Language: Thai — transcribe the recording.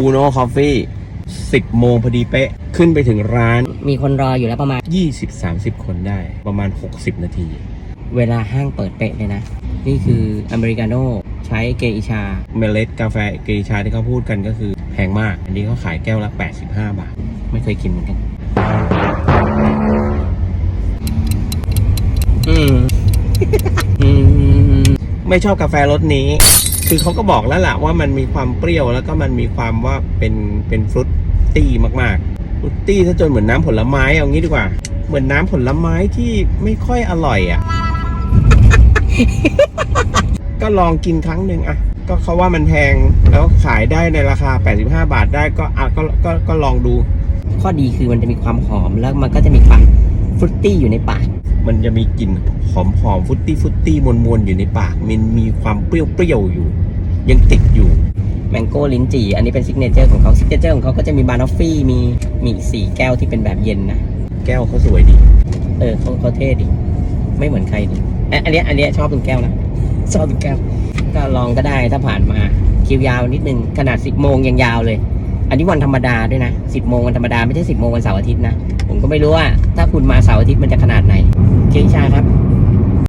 อูโน่คอฟฟี่สิบโมงพอดีเป๊ะ ขึ้นไปถึงร้าน มีคนรออยู่แล้วประมาณ 20-30 คนได้ประมาณ 60 นาที เวลาห้างเปิดเป๊ะเลยนะ นี่คืออเมริกาโน่ใช้เกอิชา เมล็ดกาแฟเกชาที่เขาพูดกันก็คือแพงมาก อันนี้เขาขายแก้วละ 85 บาท ไม่เคยกินเหมือนกัน อืม อืม ไม่ชอบกาแฟรสนี้ คือเขาก็บอกแล้วล่ะว่ามันมีความเปรี้ยวแล้วก็มันมีความว่าเป็นเป็นฟรุตตี้มากๆฟรุตตี้ถ้าจนเหมือนน้ำผลไม้เอางี้ดีกว่า เหมือนน้ำผลไม้ที่ไม่ค่อยอร่อยอะ ก็ลองกินครั้งหนึ่งอะ ก็เขาว่ามันแพงแล้วขายได้ในราคา 85 บาทได้ก็อะก็ก็ก็ลองดู ข้อดีคือมันจะมีความหอมแล้วมันก็จะมีความฟรุตตี้อยู่ในปาก มันจะมีกลิ่นหอมหอมๆฟรุตตี้ฟรุตตี้มวนมวนๆอยู่ในปาก มันมีความเปรี้ยวเปรี้ยวๆอยู่ ยังติดอยู่แมงโก้ลิ้นจี่อันนี้เป็นซิกเนเจอร์ของเขาซิกเนเจอร์ของเขาก็จะมีบานอฟฟี่มีมีอีกสี่แก้วที่เป็นแบบเย็นนะ แก้วเขาสวยดี เออเขาเขาเท่ดี ไม่เหมือนใครดีเอะอันเนี้ยอันเนี้ยชอบตรงแก้วนะชอบตรงแก้วก็ลองก็ได้ถ้าผ่านมาคิวยาวนิดนึงขนาด 10 โมงยังยาวเลย อันนี้วันธรรมดาด้วยนะ 10 โมงวันธรรมดาไม่ใช่ 10 โมงวันเสาร์อาทิตย์นะ ผมก็ไม่รู้ว่า ถ้าคุณมาเสาร์อาทิตย์มันจะขนาดไหน เค้กชาครับ